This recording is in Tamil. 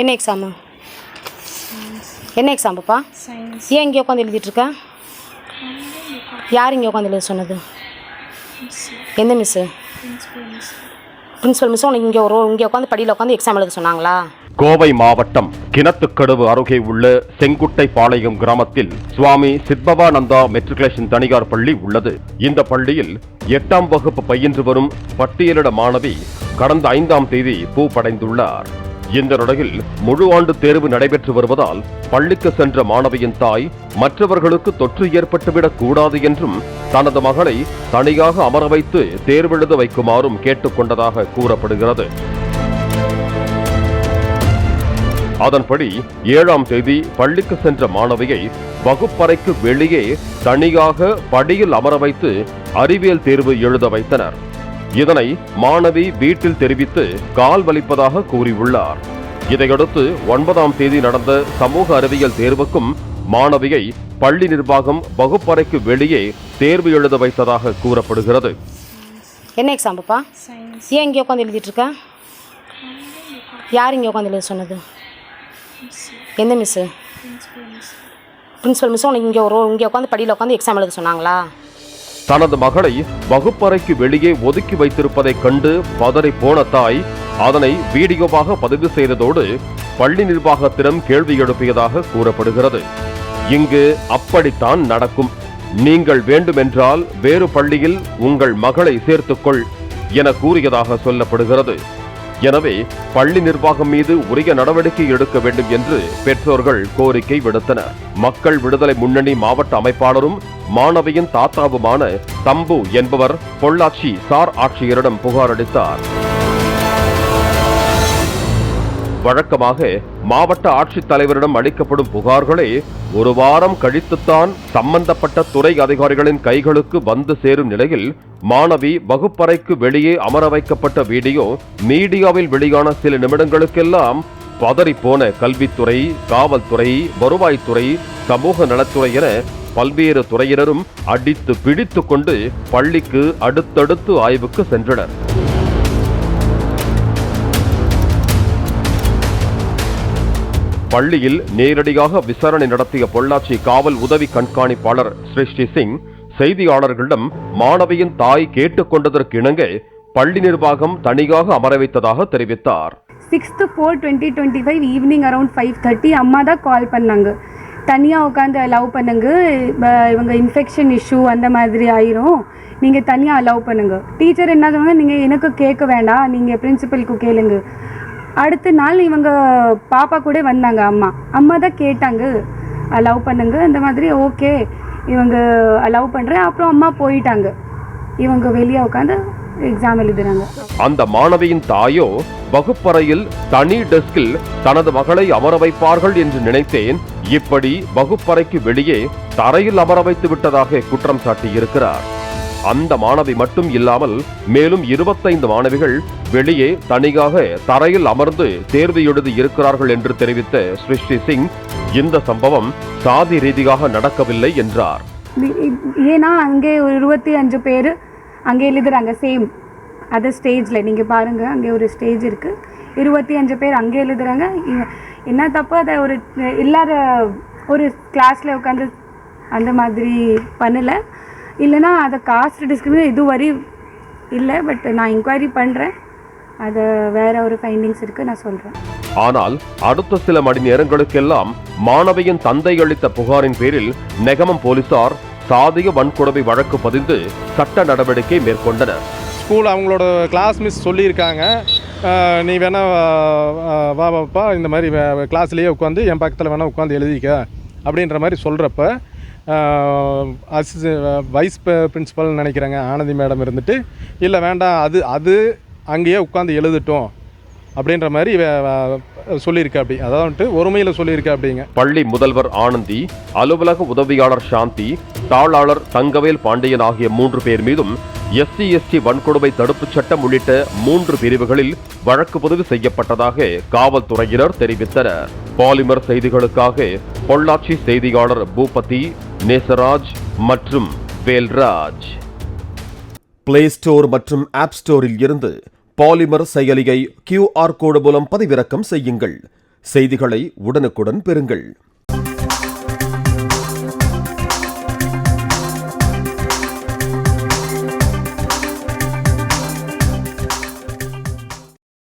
என்ன எக்ஸாமு என்ன எக்ஸாம் பாப்பா சயின்ஸ் ஏன் இங்கே உட்காந்து எழுதிட்டுருக்க? யார் இங்கே உட்காந்து எழுத சொன்னது? எந்த miss principal miss principal miss உனக்கு இங்கே ஒரு இங்கே உட்காந்து படியில் உட்காந்து எக்ஸாம் எழுத சொன்னாங்களா? கோவை மாவட்டம் கிணத்துக்கடவு அருகே உள்ள செங்குட்டை பாளையம் கிராமத்தில் சுவாமி சித்பவானந்தா மெட்ரிகுலேஷன் தனியார் பள்ளி உள்ளது. இந்த பள்ளியில் எட்டாம் வகுப்பு பயின்று வரும் பட்டியலிட மாணவி கடந்த ஐந்தாம் தேதி பூ படைந்துள்ளார். இந்த நிலையில் முழு ஆண்டு தேர்வு நடைபெற்று வருவதால் பள்ளிக்கு சென்ற மாணவியின் தாய் மற்றவர்களுக்கு தொற்று ஏற்பட்டுவிடக் கூடாது என்றும் தனது மகளை தனியாக அமர வைத்து தேர்வெழுத வைக்குமாறும் கேட்டுக்கொண்டதாக கூறப்படுகிறது. அதன்படி ஏழாம் தேதி பள்ளிக்கு சென்ற மாணவியை வகுப்பறைக்கு வெளியே தனியாக படியில் அமர வைத்து அறிவியல் தேர்வு எழுத வைத்தனர். இதனை மாணவி வீட்டில் தெரிவித்து கால் வலிப்பதாக கூறியுள்ளார். இதையடுத்து ஒன்பதாம் தேதி நடந்த சமூக அறிவியல் தேர்வுக்கும் மாணவியை பள்ளி நிர்வாகம் வகுப்பறைக்கு வெளியே தேர்வு எழுத வைத்ததாக கூறப்படுகிறது. என்ன எக்ஸாம் பாப்பா சயின்ஸ் ஏன் இங்கே உட்காந்து எழுதிட்டுருக்க? யார் இங்கே உட்காந்து எழுத சொன்னது? எந்த மிஸ்ஸு பிரின்சிபல் மிஸ் உனக்கு இங்கே ஒரு இங்கே உட்காந்து படியில் உட்காந்து எக்ஸாம் எழுத சொன்னாங்களா? தனது மகளை வகுப்பறைக்கு வெளியே ஒதுக்கி வைத்திருப்பதைக் கண்டு பதறி போன தாய் அதனை வீடியோவாக பதிவு செய்ததோடு பள்ளி நிர்வாகத்திடம் கேள்வி எழுப்பியதாக கூறப்படுகிறது. இங்கு அப்படித்தான் நடக்கும். நீங்கள் வேண்டுமென்றால் வேறு பள்ளியில் உங்கள் மகளை சேர்த்துக்கொள் என கூறியதாக சொல்லப்படுகிறது. எனவே பள்ளி நிர்வாகம் மீது உரிய நடவடிக்கை எடுக்க வேண்டும் என்று பெற்றோர்கள் கோரிக்கை விடுத்தனர். மக்கள் விடுதலை முன்னணி மாவட்ட அமைப்பாளரும் மாணவியின் தாத்தாவுமான தம்பு என்பவர் பொள்ளாச்சி சார் ஆட்சியரிடம் புகாரளித்தார் வழக்கமாக மாவட்ட ஆட்சித்தலைவரிடம் அளிக்கப்படும் புகார்களே ஒரு வாரம் கழித்துத்தான் சம்பந்தப்பட்ட துறை அதிகாரிகளின் கைகளுக்கு வந்து சேரும் நிலையில் மாணவி வகுப்பறைக்கு வெளியே அமர வைக்கப்பட்ட வீடியோ மீடியாவில் வெளியான சில நிமிடங்களுக்கெல்லாம் பதறிப்போன கல்வித்துறை காவல்துறை வருவாய்த்துறை சமூக நலத்துறை என பல்வேறு துறையினரும் அடித்து பிடித்து கொண்டு பள்ளிக்கு அடுத்தடுத்து ஆய்வுக்கு சென்றனர். பள்ளியில் நேரடியாக விசாரணை நடத்திய பொள்ளாச்சி காவல் உதவி கண்காணிப்பாளர் சிருஷ்டி சிங் செய்தியாளர்களிடம் மாணவியின் தாய் கேட்டுக்கொண்டதற்கு இணங்க பள்ளி நிர்வாகம் தனியாக அமர வைத்ததாக தெரிவித்தார். Sixth four twenty twenty five evening around five thirty அம்மா தான் கால் பண்ணாங்க. தனியாக உட்காந்து அலோவ் பண்ணுங்க. இவங்க இன்ஃபெக்ஷன் இஷ்யூ அந்த மாதிரி ஆயிரும். நீங்கள் தனியாக அலோவ் பண்ணுங்க. டீச்சர் என்ன சொன்னாங்க? நீங்கள் எனக்கு கேட்க வேண்டாம். நீங்கள் பிரின்சிபலுக்கு கேளுங்க. அடுத்த நாள் இவங்க பாப்பா கூட வந்தாங்க அம்மா. அம்மா தான் கேட்டாங்க அலவ் பண்ணுங்க. அந்த மாதிரி ஓகே இவங்க அலவ் பண்ணுறேன் அப்புறம் அம்மா போயிட்டாங்க. இவங்க வெளியே உட்காந்து எக்ஸாம் எழுதுறாங்க. அந்த மாணவியின் தாயோ வகுப்பறையில் தனி டெஸ்கில் தனது மகளை அமர வைப்பார்கள் என்று நினைத்தேன். இப்படி வகுப்பறைக்கு வெளியே தரையில் அமர வைத்து விட்டதாக குற்றம் சாட்டியிருக்கிறார். அந்த மாணவி மட்டும் இல்லாமல் மேலும் இருபத்தைந்து மாணவிகள் வெளியே தனியாக தரையில் அமர்ந்து தேர்வு எழுதி இருக்கிறார்கள் என்று தெரிவித்த சிருஷ்டி சிங் இந்த சம்பவம் சாதி ரீதியாக நடக்கவில்லை என்றார். ஏன்னா அங்கே ஒரு இருபத்தி அஞ்சு பேர் அங்கே எழுதுறாங்க சேம் அது ஸ்டேஜில் நீங்கள் பாருங்கள் அங்கே ஒரு ஸ்டேஜ் இருக்குது இருபத்தி அஞ்சு பேர் அங்கே எழுதுறாங்க. என்ன தப்பு? அதை ஒரு இல்லாத ஒரு கிளாஸில் உட்காந்து அந்த மாதிரி பண்ணலை. இல்லைன்னா அதை காஸ்ட் டிஸ்கிரிமினேட் இதுவரை இல்லை பட் நான் இன்கொயரி பண்ணுறேன் அது வேற ஒரு ஃபைண்டிங்ஸ் இருக்குது நான் சொல்கிறேன் ஆனால் அடுத்த சில மணி நேரங்களுக்கெல்லாம் மாணவியின் தந்தை அளித்த புகாரின் பேரில் நெகமம் போலீசார் சாதிய வன்கொடுமை வழக்கு பதிந்து சட்ட நடவடிக்கை மேற்கொண்டனர். ஸ்கூல் அவங்களோட கிளாஸ் மிஸ் சொல்லியிருக்காங்க. நீ வேணா வா வாப்பா இந்த மாதிரி கிளாஸ்லேயே உட்காந்து என் பக்கத்தில் வேணா உட்காந்து எழுதிக்க அப்படின்ற மாதிரி சொல்கிறப்ப அசிஸ் வைஸ் பிரின்சிபல்னு நினைக்கிறேங்க ஆனந்தி மேடம் இருந்துட்டு இல்லை வேண்டாம் அது அது அங்கேயே உட்காந்து எழுதட்டும் அப்படின்ற மாதிரி சொல்லியிருக்கா அப்படி. அதாவது வந்துட்டு ஒருமையில் சொல்லியிருக்கா அப்படிங்க. பள்ளி முதல்வர் ஆனந்தி அலுவலக உதவியாளர் சாந்தி தாளாளர் தங்கவேல் பாண்டியன் ஆகிய மூன்று பேர் மீதும் எஸ்சி எஸ்டி வன்கொடுமை தடுப்புச் சட்டம் உள்ளிட்ட மூன்று பிரிவுகளில் வழக்கு பதிவு செய்யப்பட்டதாக காவல்துறையினர் தெரிவித்தனர். பாலிமர் செய்திகளுக்காக பொள்ளாச்சி செய்தியாளர் பூபதி நேசராஜ் மற்றும் வேல்ராஜ். பிளே ஸ்டோர் மற்றும் ஆப் ஸ்டோரில் இருந்து பாலிமர் செயலியை கியூஆர் கோடு மூலம் பதிவிறக்கம் செய்யுங்கள். செய்திகளை உடனுக்குடன் பெறுங்கள்.